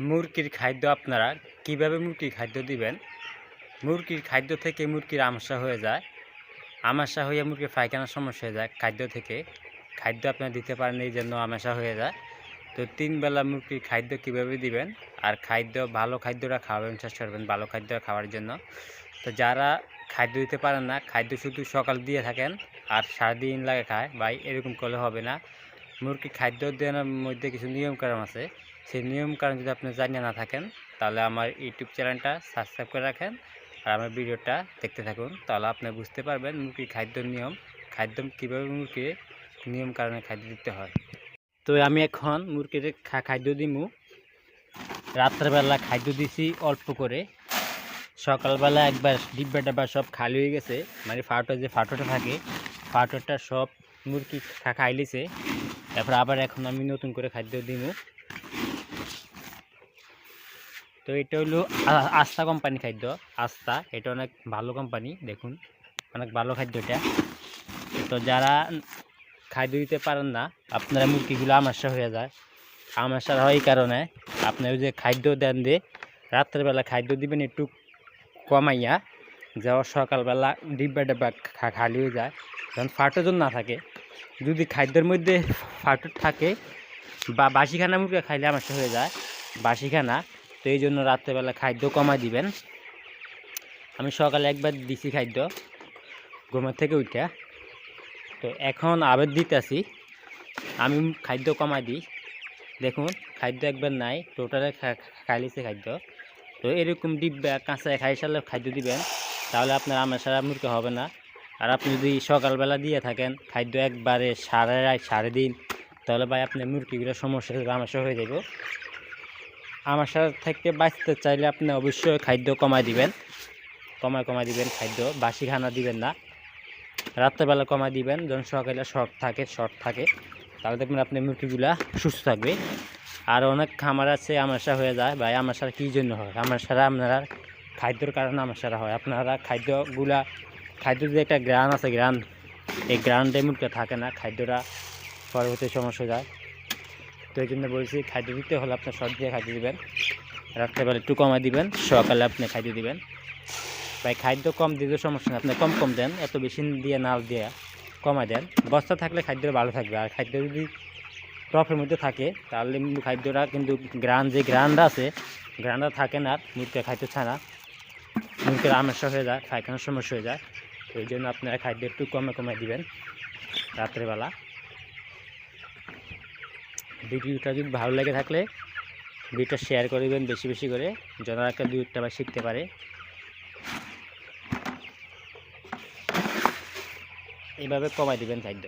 মুরগির খাদ্য আপনারা কীভাবে মুরগির খাদ্য দিবেন? মুরগির খাদ্য থেকে মুরগির আমসা হয়ে যায়। আমাশা হয়ে মুরগির পায়খানার সমস্যা হয়ে যায় খাদ্য থেকে। খাদ্য আপনারা দিতে পারেন এই জন্য আমাশা হয়ে যায়। তো তিন বেলা মুরগির খাদ্য কীভাবে দিবেন? আর খাদ্য, ভালো খাদ্যটা খাওয়াবেন, চেষ্টা করবেন ভালো খাদ্য খাওয়ার জন্য। তো যারা খাদ্য দিতে পারেন না, খাদ্য শুধু সকাল দিয়ে থাকেন আর সারাদিন লাগে খায়, ভাই, এরকম করলে হবে না। মুরগি খাদ্য দেওয়ার মধ্যে কিছু নিয়মকানুন আছে। সেই নিয়মকানুন যদি আপনি জানিয়ে না থাকেন, তাহলে আমার ইউটিউব চ্যানেলটা সাবস্ক্রাইব করে রাখেন আর আমার ভিডিওটা দেখতে থাকুন। তাহলে আপনি বুঝতে পারবেন মুরগির খাদ্য নিয়ম, খাদ্য কীভাবে মুরগির নিয়ম কারণে খাদ্য দিতে হয়। তো আমি এখন মুরগির খাদ্য দিমু। রাত্রেবেলা খাদ্য দিছি অল্প করে। সকালবেলা একবার ডিব্বা ডাব্বা সব খালি হয়ে গেছে। মানে ফাটো যে ফাটোটা থাকে ফাটোটা সব মুরগি খাইলিছে। তারপর আবার এখন আমি নতুন করে খাদ্য দিমু। তো এটা হলো আস্থা কোম্পানি খাদ্য, আস্থা। এটা অনেক ভালো কোম্পানি, দেখুন। অনেক ভালো খাদ্য এটা। তো যারা খাদ্য দিতে পারেন না, আপনারা মুরগিগুলো আমাশা হয়ে যায়। আমাশা হয় এই কারণে আপনি ওই যে খাদ্য দেন দিয়ে রাত্রেবেলা খাদ্য দিবেন একটু কমাইয়া যাওয়া সকালবেলা ডিব্বা ডিব্বা খালি হয়ে যায়। যখন ফাটোজন না থাকে। যদি খাদ্যের মধ্যে ফাটো থাকে, বা বাসিখানা মুরগি খাইলে আমাশা হয়ে যায়। বাসিখানা তো এই জন্য রাত্রেবেলা খাদ্য কমাই দিবেন। আমি সকালে একবার দিছি খাদ্য, ঘুমের থেকে উঠে তো এখন আবার দিতেছি, আমি খাদ্য কমাই দিই। দেখুন, খাদ্য একবার নাই, টোটালে খাইলিছে খাদ্য। তো এরকম ডিব্বা কাঁচায় খাই সালে খাদ্য দিবেন, তাহলে আপনার আমার সারা মুরগি হবে না। আর আপনি যদি সকালবেলা দিয়ে থাকেন, খাদ্য একবারে সাড়ে রাত সাড়ে দিন, তাহলে ভাই আপনার মুরগিগুলো সমস্যা আমাশা হয়ে যাব আমার সাথে থেকে বাঁচতে চাইলে আপনি অবশ্যই খাদ্য কমাই দিবেন। কমায় কমাই দিবেন খাদ্য, বাসি খানা দিবেন না। রাত্রেবেলা কমাই দিবেন যখন সকালে শর্ট থাকে শর্ট থাকে। তাহলে দেখবেন আপনি মুরগিগুলা সুস্থ থাকবে। আর অনেক খামার আছে, আমার আমাশা হয়ে যায়। ভাই আমাশার কী জন্য হয়? আমার আমাশারা আপনারা খাদ্যর কারণে আমার আমাশারা হয়। আপনারা খাদ্যগুলা, খাদ্য যে একটা গ্রান আছে, গ্রান। এই গ্রানটাই মুরগি থাকে না, খাদ্যটা পরবর্তী সমস্যা যায়। তো এই জন্য বলছি খাদ্য দিতে হলে আপনার শর্ট দিয়ে খাদ্য দিবেন। রাত্রেবেলা একটু কমাই দিবেন, সকালে আপনি খাদ্য দিবেন। ভাই, খাদ্য কম দিতে সমস্যা নেই, আপনি কম কম দেন, এত বেশি দিয়ে না দিয়ে কমাই দেন। বস্তা থাকলে খাদ্য ভালো থাকবে, আর খাদ্য যদি টপের মধ্যে থাকে, তাহলে কিন্তু খাদ্যটা কিন্তু গ্রান, যে গ্রানটা আছে, গ্রানটা থাকে না মুরগি খাইতে চায় না। মুরগির আমস্যা হয়ে যায়, পায়খানার সমস্যা হয়ে যায়। তো এই জন্য আপনারা খাদ্য একটু কমে কমে দিবেন, রাত্রেবেলা। ভিডিওটা যদি ভালো লাগে থাকলে ভিডিওটা শেয়ার করে দেবেন বেশি বেশি করে। যেন একটা দুই একটা আবার শিখতে পারে। এইভাবে কমাই দিবেন খাদ্য।